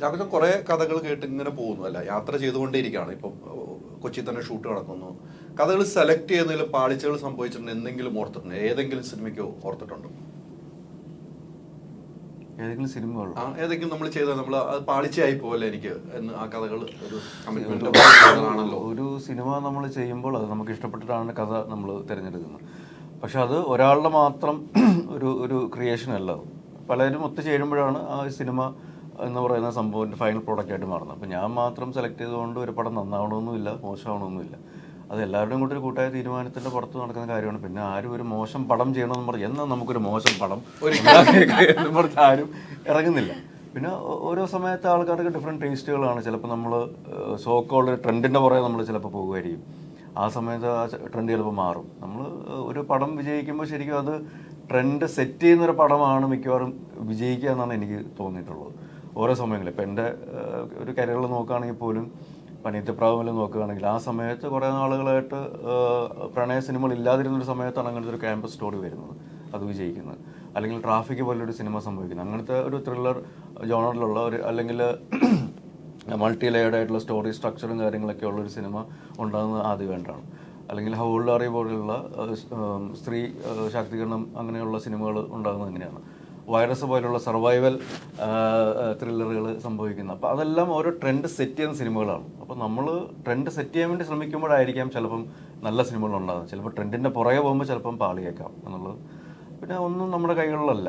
ചാക്കോച്ചൻ കുറെ കഥകൾ കേട്ട് ഇങ്ങനെ പോകുന്നു അല്ല? യാത്ര ചെയ്തുകൊണ്ടേയിരിക്കുകയാണ്. ഇപ്പം കൊച്ചി തന്നെ ഷൂട്ട് നടക്കുന്നു. കഥകൾ സെലക്ട് ചെയ്യുന്നതിൽ പാളിച്ചകൾ സംഭവിച്ചിട്ടുണ്ട് എന്തെങ്കിലും ഓർത്തിട്ടുണ്ട്. ഏതെങ്കിലും സിനിമയ്ക്കോ ഓർത്തിട്ടുണ്ടോ? ഏതെങ്കിലും സിനിമകളോ ആ ഏതെങ്കിലും നമ്മൾ ചെയ്ത നമ്മൾ അത് പാളിച്ചയായി പോലെ എനിക്ക് എന്ന് ആ കഥകൾ ഒരു കമ്മിറ്റ്മെന്റ് ഒരു സിനിമ നമ്മൾ ചെയ്യുമ്പോൾ അത് നമുക്ക് ഇഷ്ടപ്പെട്ടിട്ടാണ് കഥ നമ്മൾ തിരഞ്ഞെടുക്കുന്നത്. പക്ഷെ അത് ഒരാളുടെ മാത്രം ഒരു ഒരു ക്രിയേഷൻ അല്ല. പലരും ഒത്തു ഒത്തുചേരുമ്പോഴാണ് ആ സിനിമ എന്ന് പറയുന്ന സംഭവം ഫൈനൽ പ്രോഡക്റ്റ് ആയിട്ട് മാറുന്നത് അപ്പോൾ ഞാൻ മാത്രം സെലക്ട് ചെയ്തുകൊണ്ട് ഒരു പടം നന്നാവണമെന്നില്ല മോശമാവണമെന്നില്ല അത് എല്ലാവരുടെയും കൂടി ഒരു കൂട്ടായ തീരുമാനത്തിന്റെ പുറത്ത് നടക്കുന്ന കാര്യമാണ്. പിന്നെ ആരും ഒരു മോശം പടം ചെയ്യണമെന്ന് പറഞ്ഞ് എന്നാൽ നമുക്കൊരു മോശം പടം പറഞ്ഞ് ആരും ഇറങ്ങുന്നില്ല. പിന്നെ ഓരോ സമയത്ത് ആൾക്കാർക്ക് ഡിഫറെന്റ് ടേസ്റ്റുകളാണ് ചിലപ്പോൾ നമ്മൾ സോക്കോളുടെ ട്രെൻഡിന്റെ പുറകെ നമ്മൾ ചിലപ്പോൾ പോകുമായിരിക്കും. ആ സമയത്ത് ആ ട്രെൻഡ് ചിലപ്പോൾ മാറും. നമ്മൾ ഒരു പടം വിജയിക്കുമ്പോൾ ശരിക്കും അത് ട്രെൻഡ് സെറ്റ് ചെയ്യുന്നൊരു പടമാണ് മിക്കവാറും വിജയിക്കുക എന്നാണ് എനിക്ക് തോന്നിയിട്ടുള്ളത്. ഓരോ സമയങ്ങളിൽ. ഇപ്പം എന്റെ ഒരു കരിയറിൽ നോക്കുകയാണെങ്കിൽ പോലും പനീത്തപ്രാവിൽ നോക്കുകയാണെങ്കിൽ ആ സമയത്ത് കുറേ നാളുകളായിട്ട് പ്രണയ സിനിമകൾ ഇല്ലാതിരുന്നൊരു സമയത്താണ് അങ്ങനത്തെ ഒരു ക്യാമ്പസ് സ്റ്റോറി വരുന്നത് അത് വിജയിക്കുന്നത്. അല്ലെങ്കിൽ ട്രാഫിക് പോലൊരു സിനിമ സംഭവിക്കുന്നത്. അങ്ങനത്തെ ഒരു ത്രില്ലർ ജോണറിലുള്ള ഒരു അല്ലെങ്കിൽ മൾട്ടി ലെയർഡ് ആയിട്ടുള്ള സ്റ്റോറി സ്ട്രക്ചറും കാര്യങ്ങളൊക്കെ ഉള്ളൊരു സിനിമ ഉണ്ടാകുന്നത് ആദ്യം വേണ്ടാണ്. അല്ലെങ്കിൽ ഹൗൾഡാറി പോലുള്ള ഏഹ്, സ്ത്രീ ശാക്തീകരണം അങ്ങനെയുള്ള സിനിമകൾ ഉണ്ടാകുന്നത് എങ്ങനെയാണ് വൈറസ് പോലുള്ള സർവൈവൽ ത്രില്ലറുകൾ സംഭവിക്കുന്നത് അപ്പോൾ അതെല്ലാം ഓരോ ട്രെൻഡ് സെറ്റ് ചെയ്യുന്ന സിനിമകളാണ്. അപ്പോൾ നമ്മൾ ട്രെൻഡ് സെറ്റ് ചെയ്യാൻ വേണ്ടി ശ്രമിക്കുമ്പോഴായിരിക്കാം ചിലപ്പം നല്ല സിനിമകൾ ഉണ്ടാകുന്നത് ചിലപ്പോൾ ട്രെൻഡിന്റെ പുറകെ പോകുമ്പോൾ ചിലപ്പം പാളിയേക്കാം എന്നുള്ളത്. പിന്നെ ഒന്നും നമ്മുടെ കൈകളിലല്ല.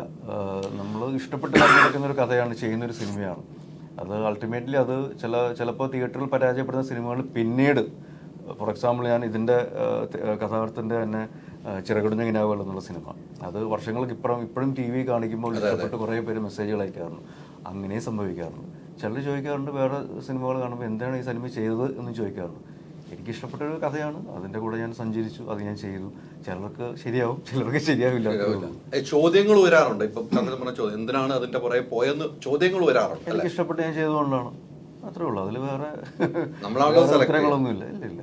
നമ്മൾ ഇഷ്ടപ്പെട്ട് തിരഞ്ഞെടുക്കുന്ന ഒരു കഥയാണ് ചെയ്യുന്നൊരു സിനിമയാണ്. അത് അൾട്ടിമേറ്റ്ലി അത് ചില ചിലപ്പോൾ തിയേറ്ററിൽ പരാജയപ്പെടുന്ന സിനിമകൾ പിന്നീട് ഫോർ എക്സാമ്പിൾ ഞാൻ ഇതിന്റെ കഥാകൃത്തിന്റെ തന്നെ ചിറകുടിഞ്ഞ കിനാവുകൾ എന്നുള്ള സിനിമ. അത് വർഷങ്ങൾക്ക് ഇപ്പുറം ഇപ്പോഴും ടി വി കാണിക്കുമ്പോൾ ഇഷ്ടപ്പെട്ട് കുറേ പേര് മെസ്സേജുകൾ അയക്കാറുണ്ട്. അങ്ങനെ സംഭവിക്കാറുണ്ട്. ചിലർ ചോദിക്കാറുണ്ട് വേറെ സിനിമകൾ കാണുമ്പോൾ എന്താണ് ഈ സിനിമ ചെയ്തത് എന്ന് ചോദിക്കാറുണ്ട്. എനിക്ക് ഇഷ്ടപ്പെട്ട ഒരു കഥയാണ്. അതിന്റെ കൂടെ ഞാൻ സഞ്ചരിച്ചു. അത് ഞാൻ ചെയ്തു. ചിലർക്ക് ശരിയാവും. ചിലർക്ക് ശരിയാവില്ല. ചോദ്യങ്ങൾ വരാറുണ്ട്. ഇപ്പൊ ചന്ദ്രൻ പറഞ്ഞ ചോദ്യം എന്തിനാണ് അതിന്റെ പുറകെ പോയെന്ന് ചോദ്യങ്ങൾ വരാറുണ്ട് എനിക്ക് ഇഷ്ടപ്പെട്ട് ഞാൻ ചെയ്തുകൊണ്ടാണ് അത്രേ ഉള്ളൂ. അതിൽ വേറെ select ഇല്ല ഇല്ല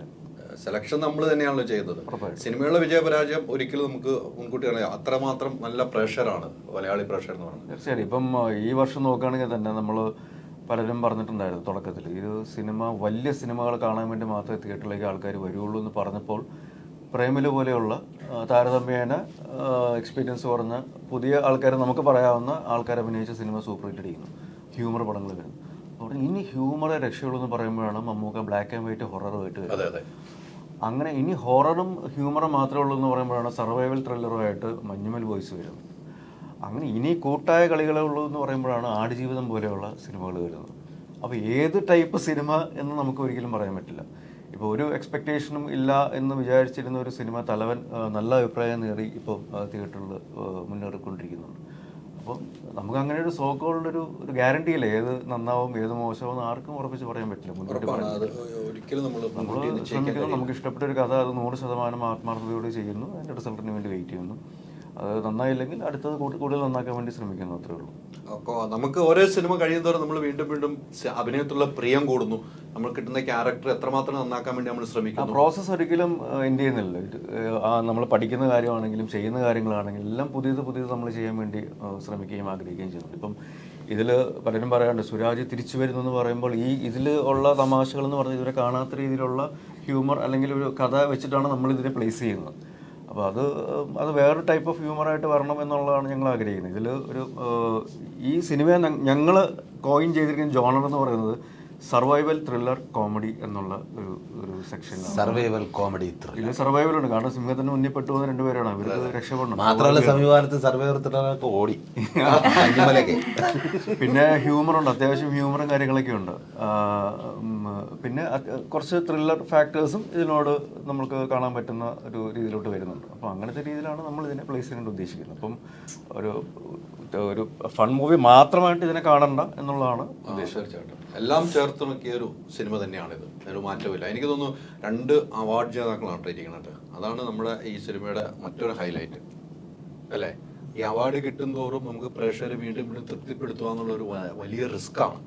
സെലക്ഷൻ നമ്മൾ തന്നെയാണല്ലോ ചെയ്യുന്നത് സിനിമയുള്ള സിനിമയുടെ വിജയപരാജയം ഒരിക്കലും നമുക്ക് മുൻകൂട്ടി അറിയാം അത്രമാത്രം നല്ല പ്രഷറാണ് മലയാളി പ്രഷർ എന്ന് പറയുന്നത്. തീർച്ചയായും ഇപ്പം ഈ വർഷം നോക്കുകയാണെങ്കിൽ തന്നെ നമ്മൾ പലരും പറഞ്ഞിട്ടുണ്ടായിരുന്നു തുടക്കത്തിൽ. ഈ സിനിമ വലിയ സിനിമകൾ കാണാൻ വേണ്ടി മാത്രമേ തിയേറ്ററിലേക്ക് ആൾക്കാർ വരുള്ളൂ എന്ന് പറഞ്ഞപ്പോൾ പ്രേമിൽ പോലെയുള്ള താരതമ്യേന എക്സ്പീരിയൻസ് കുറഞ്ഞ പുതിയ ആൾക്കാരെ നമുക്ക് പറയാവുന്ന ആൾക്കാർ അഭിനയിച്ച സിനിമ സൂപ്പർ ഹിറ്റ് അടിക്കുന്നു. ഹ്യൂമർ പടങ്ങൾ വരുന്നു. അപ്പോൾ ഇനി ഹ്യൂമറെ രക്ഷയുള്ളൂ എന്ന് പറയുമ്പോഴാണ് Mammooka black and white horror വരുന്നത്. അങ്ങനെ ഇനി ഹൊററും ഹ്യൂമറും മാത്രമേ ഉള്ളൂ എന്ന് പറയുമ്പോഴാണ് സർവൈവൽ ത്രില്ലറുമായിട്ട് മഞ്ഞുമൽ ബോയ്സ് വരുന്നത്. അങ്ങനെ ഇനി കൂട്ടായ കളികളെ ഉള്ളൂ എന്ന് പറയുമ്പോഴാണ് ആടുജീവിതം പോലെയുള്ള സിനിമകൾ വരുന്നത്. അപ്പോൾ ഏത് ടൈപ്പ് സിനിമ എന്ന് നമുക്ക് ഒരിക്കലും പറയാൻ പറ്റില്ല. ഇപ്പോൾ ഒരു എക്സ്പെക്റ്റേഷനും ഇല്ല എന്ന് വിചാരിച്ചിരുന്ന ഒരു സിനിമ തലവൻ നല്ല അഭിപ്രായം നേടി ഇപ്പോൾ തിയേറ്ററിൽ മുന്നേറിക്കൊണ്ടിരിക്കുന്നുണ്ട്. അപ്പോൾ നമുക്ക് അങ്ങനെ ഒരു സോക്കോളുടെ ഒരു ഒരു ഗ്യാരണ്ടി ഇല്ല ഏത് നന്നാവും ഏത് മോശമാവും എന്ന് ആർക്കും ഉറപ്പിച്ച് പറയാൻ പറ്റില്ല. നമ്മൾ ശ്രമിക്കുന്നു നമുക്ക് ഇഷ്ടപ്പെട്ട ഒരു കഥ അത് നൂറ് ശതമാനം ആത്മാർത്ഥതയോട് ചെയ്യുന്നു. അതിന്റെ റിസൾട്ടിന് വേണ്ടി വെയിറ്റ് ചെയ്യുന്നു. അത് നന്നായില്ലെങ്കിൽ അടുത്തത് കൂടുതൽ നന്നാക്കാൻ വേണ്ടി ശ്രമിക്കുന്നു അത്രേ ഉള്ളൂ. അപ്പോൾ നമുക്ക് ഓരോ സിനിമ കഴിയുന്നതോറും നമ്മൾ വീണ്ടും വീണ്ടും അഭിനയത്തിലുള്ള പ്രിയം കൂടുന്നു. നമ്മൾ കിട്ടുന്ന ക്യാരക്ടർ എത്രമാത്രം നന്നാക്കാൻ വേണ്ടി നമ്മൾ ശ്രമിക്കുന്നു. പ്രോസസ്സ് ഒരിക്കലും എൻഡ് ചെയ്യുന്നില്ല. നമ്മൾ പഠിക്കുന്ന കാര്യമാണെങ്കിലും ചെയ്യുന്ന കാര്യങ്ങളാണെങ്കിലും എല്ലാം പുതിയത് പുതിയത് നമ്മൾ ചെയ്യാൻ വേണ്ടി ശ്രമിക്കുകയും ആഗ്രഹിക്കുകയും ചെയ്യുന്നു ഇപ്പം ഇതിൽ പലരും പറയാറുണ്ട് സുരാജ് തിരിച്ചു വരുന്നു എന്ന് പറയുമ്പോൾ ഈ ഇതിൽ ഉള്ള തമാശകൾ എന്ന് പറഞ്ഞാൽ ഇതുവരെ കാണാത്ത രീതിയിലുള്ള ഹ്യൂമർ അല്ലെങ്കിൽ ഒരു കഥ വെച്ചിട്ടാണ് നമ്മൾ ഇതിനെ പ്ലേസ് ചെയ്യുന്നത്. അപ്പോൾ അത് അത് വേറൊരു ടൈപ്പ് ഓഫ് ഹ്യൂമറായിട്ട് വരണം എന്നുള്ളതാണ് ഞങ്ങൾ ആഗ്രഹിക്കുന്നത്. ഇതിൽ ഒരു ഈ സിനിമയെ ഞങ്ങൾ കോയിൻ ചെയ്തിരിക്കുന്ന ജോണർ എന്ന് പറയുന്നത് സർവൈവൽ ത്രില്ലർ കോമഡി എന്നുള്ള ഒരു ഒരു സെക്ഷൻ സർവൈവൽ കോമഡി ത്രില്ലർ. ഇതിൽ സർവൈവൽ ഉണ്ട്. കാരണം സിംഹത്തിന് മുന്നിൽ പെട്ടു പോകുന്ന രണ്ടുപേരാണ് അവർക്ക് രക്ഷപ്പെടണം മാത്രമല്ല സമീപകാലത്ത് സർവൈവർ ത്രില്ലറൊക്കെ ഓടി. പിന്നെ ഹ്യൂമർ ഉണ്ട്. അത്യാവശ്യം ഹ്യൂമറും കാര്യങ്ങളൊക്കെ ഉണ്ട്. പിന്നെ കുറച്ച് ത്രില്ലർ ഫാക്ടേഴ്സും ഇതിനോട് നമുക്ക് കാണാൻ പറ്റുന്ന ഒരു രീതിയിലോട്ട് വരുന്നുണ്ട്. അപ്പോൾ അങ്ങനത്തെ രീതിയിലാണ് നമ്മൾ ഇതിനെ പ്ലേസ് ചെയ്യാൻ ഉദ്ദേശിക്കുന്നത്. അപ്പം ഒരു ഒരു ഫൺ മൂവി മാത്രമായിട്ട് ഇതിനെ കാണണ്ട എന്നുള്ളതാണ് തീർച്ചയായിട്ടും. എല്ലാം ചേർത്ത് നോക്കിയ ഒരു സിനിമ തന്നെയാണിത്. ഒരു മാറ്റമില്ല എനിക്ക് തോന്നുന്നു രണ്ട് അവാർഡ് ജേതാക്കളാണ് ഇരിക്കുന്നത്. അതാണ് നമ്മുടെ ഈ സിനിമയുടെ മറ്റൊരു ഹൈലൈറ്റ് അല്ലേ? ഈ അവാർഡ് കിട്ടും തോറും നമുക്ക് പ്രേക്ഷകരെ വീണ്ടും വീണ്ടും തൃപ്തിപ്പെടുത്തുക എന്നുള്ള ഒരു വലിയ റിസ്ക് റിസ്ക്കാണ്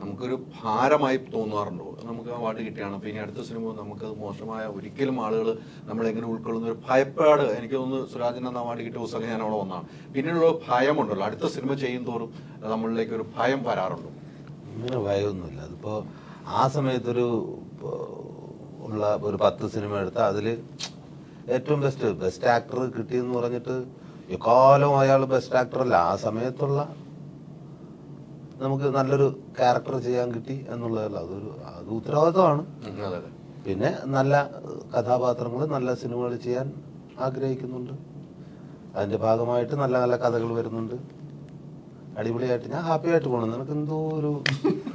നമുക്കൊരു ഭാരമായി തോന്നാറുണ്ടോ. നമുക്ക് ആ പാട്ട് കിട്ടിയാണ്. അപ്പോൾ ഇനി അടുത്ത സിനിമ നമുക്ക് മോശമായ ഒരിക്കലും ആളുകൾ നമ്മളെങ്ങനെ ഉൾക്കൊള്ളുന്ന ഒരു ഭയപ്പാട് എനിക്ക് തോന്നുന്നു സുരാജിന് അന്ന് പാട്ട് കിട്ടിയ ദിവസം ഞാൻ അവിടെ വന്നതാണ്. പിന്നീടുള്ള ഭയമുണ്ടല്ലോ. അടുത്ത സിനിമ ചെയ്യും തോറും നമ്മളിലേക്ക് ഒരു ഭയം വരാറുണ്ടോ. അങ്ങനെ ഭയമൊന്നുമില്ല. അതിപ്പോ ആ സമയത്തൊരു ഉള്ള ഒരു പത്ത് സിനിമ എടുത്താൽ അതിൽ ഏറ്റവും ബെസ്റ്റ് ബെസ്റ്റ് ആക്ടർ കിട്ടിയെന്ന് പറഞ്ഞിട്ട് എക്കാലം അയാൾ ബെസ്റ്റ് ആക്ടറല്ല ആ സമയത്തുള്ള നമുക്ക് നല്ലൊരു ക്യാരക്ടർ ചെയ്യാൻ കിട്ടി എന്നുള്ളതല്ല. അതൊരു അത് അതെ പിന്നെ നല്ല കഥാപാത്രങ്ങൾ നല്ല സിനിമകൾ ചെയ്യാൻ ആഗ്രഹിക്കുന്നുണ്ട്. അതിന്റെ ഭാഗമായിട്ട് നല്ല നല്ല കഥകൾ വരുന്നുണ്ട്. അടിപൊളിയായിട്ട് ഞാൻ ഹാപ്പി ആയിട്ട് പോകണം നിനക്ക് എന്തോ ഒരു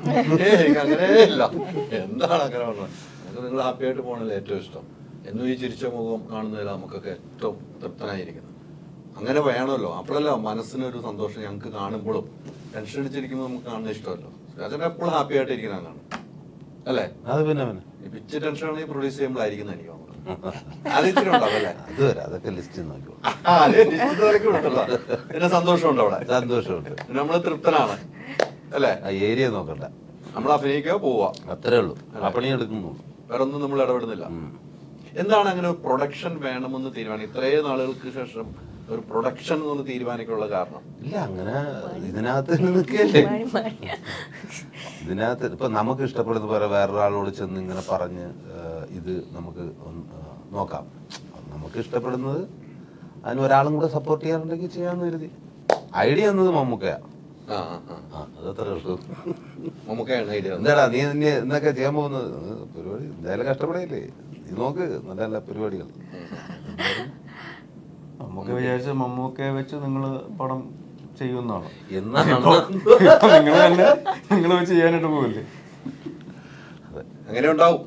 എന്താണ് അങ്ങനെ പറഞ്ഞത്? നിങ്ങൾ ഹാപ്പി ആയിട്ട് പോകണല്ലേ ഏറ്റവും ഇഷ്ടം? എന്നും ഈ ചിരിച്ച മുഖം കാണുന്നതിൽ നമുക്കൊക്കെ ഏറ്റവും തൃപ്തനായിരിക്കുന്നത്. അങ്ങനെ വേണമല്ലോ. അപ്പോഴല്ലോ മനസ്സിനൊരു സന്തോഷം ഞങ്ങൾക്ക് കാണുമ്പോഴും. ടെൻഷൻ അടിച്ചിരിക്കുമ്പോൾ നമുക്ക് കാണുന്ന ഇഷ്ടമല്ലോ. രാജൻ എപ്പോഴും ഹാപ്പി ആയിട്ട് ഇരിക്കുന്ന കാണും അല്ലേ? അത് പിന്നെ പിന്നെ. പിച്ച് ടെൻഷൻ ആണെങ്കിൽ പ്രൊഡ്യൂസ് ചെയ്യുമ്പോഴായിരിക്കും എനിക്ക് അത് ഇച്ചിരി ഉണ്ടാവും അല്ലേ? അതൊക്കെ ലിസ്റ്റ്. പിന്നെ സന്തോഷമുണ്ട് അവിടെ? സന്തോഷമുണ്ട്. നമ്മൾ തൃപ്തനാണ്. അല്ലേ? ഏരിയ നോക്കണ്ട. നമ്മൾ അഭിനയിക്കുക പോവാ? അത്രേ ഉള്ളൂ. ആ പണി എടുക്കുന്നു വേറെ ഒന്നും നമ്മൾ ഇടപെടുന്നില്ല. എന്താണ് അങ്ങനെ ഒരു പ്രൊഡക്ഷൻ വേണമെന്ന് തീരുമാനം? ഇത്രയും നാളുകൾക്ക് ശേഷം ഒരു പ്രൊഡക്ഷൻ എന്ന് തീരുമാനിക്കാനുള്ള കാരണം? ഇല്ല അങ്ങനെ ഇതിനകത്ത് നിൽക്കല്ലേ ഇതിനകത്ത് ഇപ്പൊ നമുക്ക് ഇഷ്ടപ്പെടുന്ന പോലെ വേറൊരാളോട് ചെന്ന് ഇങ്ങനെ പറഞ്ഞ് ഇത് നമുക്ക് നോക്കാം. നമുക്ക് ഇഷ്ടപ്പെടുന്നത് അതിന് ഒരാളും കൂടെ സപ്പോർട്ട് ചെയ്യാറുണ്ടെങ്കിൽ ചെയ്യാന്ന് കരുതി. ഐഡിയ എന്നത് മമ്മൂക്കയാ. എന്താടാ നീ എന്നൊക്കെ ചെയ്യാൻ പോകുന്നത്? പരിപാടി എന്തായാലും കഷ്ടപ്പെടയില്ലേ? നീ നോക്ക് നല്ല നല്ല പരിപാടികൾ. നമുക്ക് വിചാരിച്ച മമ്മൂക്കയെ വെച്ച് നിങ്ങൾ പടം ചെയ്യുന്നതാണ്. എന്നാ നിങ്ങൾ തന്നെ നിങ്ങൾ വെച്ച് ചെയ്യാനായിട്ട് പോകില്ലേ അങ്ങനെ ഉണ്ടാവും.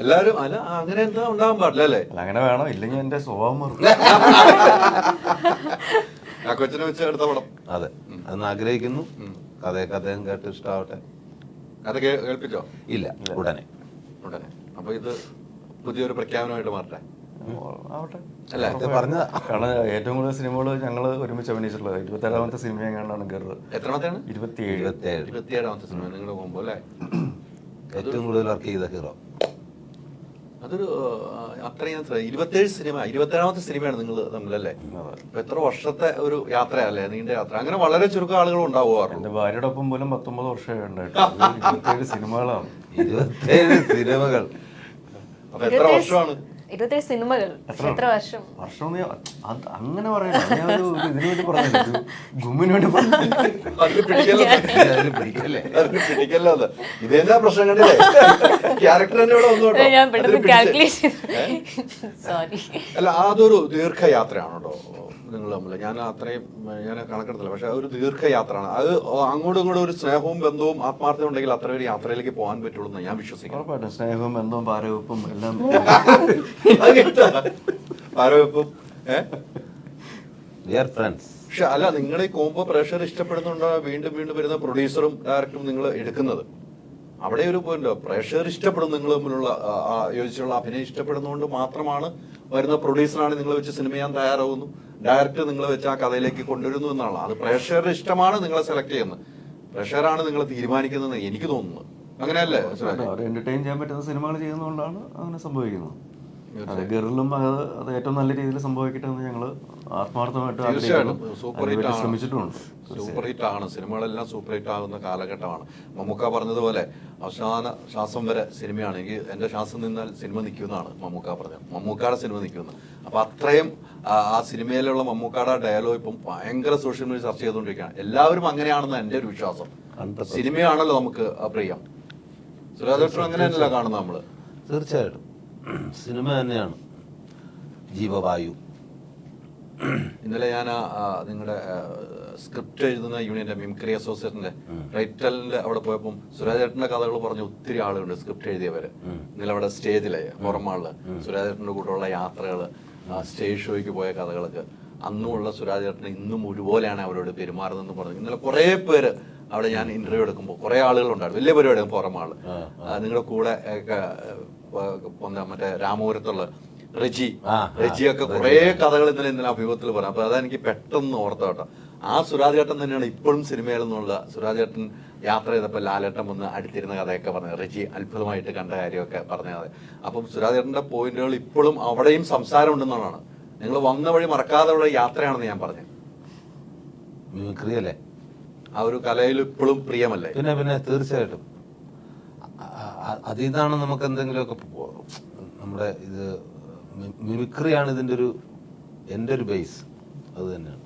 അല്ല അങ്ങനെ എന്താ ഉണ്ടാവാൻ പാടില്ല അല്ലേ? അങ്ങനെ വേണം. ഇല്ലെങ്കിൽ എന്റെ സ്വഭാവം വെച്ച് എടുത്ത പടം. അതെ. അന്ന് ആഗ്രഹിക്കുന്നു. കഥയൊക്കെ അദ്ദേഹം കേട്ട് ഇഷ്ടാവട്ടെ. അത് കേ- കേൾപ്പിച്ചോ? ഇല്ല ഉടനെ. ഉടനെ. അപ്പൊ ഇത് പുതിയൊരു പ്രഖ്യാപനമായിട്ട് മാറട്ടെ? ആവട്ടെ. അല്ല, നേരത്തെ കാരണം ഏറ്റവും കൂടുതൽ സിനിമകൾ ഞങ്ങൾ ഒരുമിച്ച് അഭിനയിച്ചിട്ടുള്ളത്. ഇരുപത്തേഴാമത്തെ സിനിമ എങ്ങാണ്ടാണ് ഗർവ്. എത്രാമത്തെയാണ്? ഇരുപത്തിയേഴ്. ഇരുപത്തിയേഴാമത്തെ സിനിമ. നിങ്ങൾ പോകുമ്പോ അല്ലേ? ഏറ്റവും കൂടുതൽ വർക്ക് ചെയ്ത ഹീറോ. അതൊരു അത്രയും ഇരുപത്തേഴ് സിനിമ ഇരുപത്തേഴാമത്തെ സിനിമയാണ് നിങ്ങൾ തമ്മിലല്ലേ? അപ്പൊ എത്ര വർഷത്തെ ഒരു യാത്രയല്ലേ നീണ്ട യാത്ര? അങ്ങനെ വളരെ ചുരുക്കം ആളുകൾ ഉണ്ടാവുമാറുള്ളൂ എന്റെ ഭാര്യയുടെ ഒപ്പം പോലും പത്തൊമ്പത് വർഷമേ ഉണ്ടായിട്ടുള്ളൂ സിനിമകളാണ്. ഇരുപത്തേഴ് സിനിമകൾ. അപ്പൊ എത്ര വർഷമാണ്? ഇരുപത്തേഴ് സിനിമകൾ. എത്ര വർഷം? വർഷം അങ്ങനെ പ്രശ്നം കണ്ടില്ലേ? ക്യാരക്ടർ തന്നെ ഇവിടെ. സോറി അല്ല അതൊരു ദീർഘയാത്രയാണോ നിങ്ങൾ തമ്മിൽ? ഞാൻ അത്രയും ഞാൻ കണക്കെടുത്തില്ല. പക്ഷെ ഒരു ദീർഘയാത്രയാണ്. അത് അങ്ങോട്ടും ഇങ്ങോട്ടും ഒരു സ്നേഹവും ബന്ധവും ആത്മാർത്ഥം ഉണ്ടെങ്കിൽ അത്ര ഒരു യാത്രയിലേക്ക് പോകാൻ പറ്റുള്ളൂ എന്ന് ഞാൻ വിശ്വസിക്കുന്നു. സ്നേഹവും ബന്ധവും പാരവെപ്പും എല്ലാം ആരോഗ്യവും ഏ? ഫ്രണ്ട്സ് പക്ഷെ അല്ല നിങ്ങൾ ഈ കോംബോ പ്രഷർ ഇഷ്ടപ്പെടുന്നുണ്ടാണ് വീണ്ടും വീണ്ടും വരുന്ന പ്രൊഡ്യൂസറും ഡയറക്ടറും നിങ്ങൾ എടുക്കുന്നത്. അവിടെ ഒരു പോയിന്റ് പ്രഷർ ഇഷ്ടപ്പെടും നിങ്ങൾ തമ്മിലുള്ള യോജിച്ചുള്ള അഭിനയം ഇഷ്ടപ്പെടുന്നതുകൊണ്ട് മാത്രമാണ് വരുന്ന പ്രൊഡ്യൂസറാണ് നിങ്ങൾ വെച്ച് സിനിമ ചെയ്യാൻ തയ്യാറാവുന്നു. ഡയറക്ടർ നിങ്ങൾ വെച്ച് ആ കഥയിലേക്ക് കൊണ്ടുവരുന്നു എന്നാണ്. അത് പ്രേക്ഷകരുടെ ഇഷ്ടമാണ് നിങ്ങളെ സെലക്ട് ചെയ്യുന്നത്. പ്രഷറാണ് നിങ്ങൾ തീരുമാനിക്കുന്നത് എനിക്ക് തോന്നുന്നു. അങ്ങനെയല്ലേ? എന്റർടൈൻ ചെയ്യാൻ പറ്റുന്ന സിനിമകൾ ചെയ്യുന്നതുകൊണ്ടാണ് അങ്ങനെ സംഭവിക്കുന്നത്. അതെ ഗറിലും അത് അത് ഏറ്റവും നല്ല രീതിയിൽ സംഭവിക്കട്ടെ എന്ന് ഞങ്ങൾ ആത്മാർത്ഥമായിട്ട് ആഗ്രഹിക്കുന്നു. സൂപ്പർ ഹിറ്റ് ആണ് സൂപ്പർ ഹിറ്റ് ആണ് സിനിമകളെല്ലാം സൂപ്പർ ഹിറ്റ് ആകുന്ന കാലഘട്ടമാണ്. മമ്മൂക്ക പറഞ്ഞതുപോലെ അവസാന ശ്വാസം വരെ സിനിമയാണ്. എനിക്ക് എന്റെ ശ്വാസം നിന്നാൽ സിനിമ നിൽക്കുന്നതാണ് മമ്മൂക്ക പറഞ്ഞത്. മമ്മൂക്കയുടെ സിനിമ നിൽക്കുന്നത് അപ്പൊ അത്രയും ആ സിനിമയിലുള്ള മമ്മൂക്കയുടെ ഡയലോഗ് ഇപ്പം ഭയങ്കര സോഷ്യൽ മീഡിയ ചർച്ച ചെയ്തുകൊണ്ടിരിക്കുകയാണ്. എല്ലാവരും അങ്ങനെയാണെന്ന് എന്റെ ഒരു വിശ്വാസം. സിനിമയാണല്ലോ നമുക്ക് പ്രിയം. സുരാജേഷൻ അങ്ങനെയല്ല കാണുന്നത് നമ്മൾ. തീർച്ചയായിട്ടും. സിനിമ തന്നെയാണ്. ജീവവായു. ഇന്നലെ ഞാൻ നിങ്ങളുടെ സ്ക്രിപ്റ്റ് എഴുതുന്ന യൂണിയന്റെ മിംക്രി അസോസിയേഷന്റെ റൈറ്റലിന്റെ അവിടെ പോയപ്പോൾ സുരാജേട്ടന്റെ കഥകൾ പറഞ്ഞ ഒത്തിരി ആളുകളുണ്ട് സ്ക്രിപ്റ്റ് എഴുതിയവര്. ഇന്നലെ അവിടെ സ്റ്റേജിലെ പുറമാളിൽ സുരാജേട്ടന്റെ കൂടെയുള്ള യാത്രകൾ സ്റ്റേജ് ഷോയ്ക്ക് പോയ കഥകളൊക്കെ അന്നുമുള്ള സുരാജേട്ടൻ ഇന്നും ഒരുപോലെയാണ് അവരോട് പെരുമാറുന്നതെന്ന് പറഞ്ഞു. ഇന്നലെ കുറെ പേര് അവിടെ ഞാൻ ഇന്റർവ്യൂ എടുക്കുമ്പോൾ കുറെ ആളുകൾ ഉണ്ടായിരുന്നു വലിയ പരിപാടിയാണ് പുറമാൾ. നിങ്ങളുടെ കൂടെ മറ്റേ രാമപുരത്തുള്ള റെജി. റെജിയൊക്കെ കുറെ കഥകൾ ഇന്നലെ ഇന്നലെ അഭിമുഖത്തിൽ പറയാം അപ്പൊ അതെനിക്ക് പെട്ടെന്ന് ഓർത്ത കേട്ടോ. ആ സുരാജ് ഏട്ടൻ തന്നെയാണ് ഇപ്പോഴും സിനിമയിൽ നിന്നുള്ള സുരാജ് ഏട്ടൻ യാത്ര ചെയ്തപ്പോൾ ലാലേട്ടൻ വന്ന് അടുത്തിരുന്ന കഥയൊക്കെ പറഞ്ഞത്. റെജി അത്ഭുതമായിട്ട് കണ്ട കാര്യമൊക്കെ പറഞ്ഞത്. അപ്പം സുരാജ് പോയിന്റുകൾ ഇപ്പോഴും അവിടെയും സംസാരം ഉണ്ടെന്നുള്ളതാണ് നിങ്ങൾ വന്ന വഴി മറക്കാതെ ഉള്ള യാത്രയാണെന്ന് ഞാൻ പറഞ്ഞത് മിമിക്രി അല്ലേ ആ ഒരു കലയിൽ ഇപ്പോഴും പ്രിയമല്ലേ? പിന്നെ പിന്നെ തീർച്ചയായിട്ടും. അ- അ- അതിൽ നിന്നാണ് നമുക്ക് എന്തെങ്കിലുമൊക്കെ നമ്മുടെ ഇത് മിമിക്രിയാണ് ഇതിന്റെ ഒരു എന്റെ ഒരു ബേസ് അത് തന്നെയാണ്.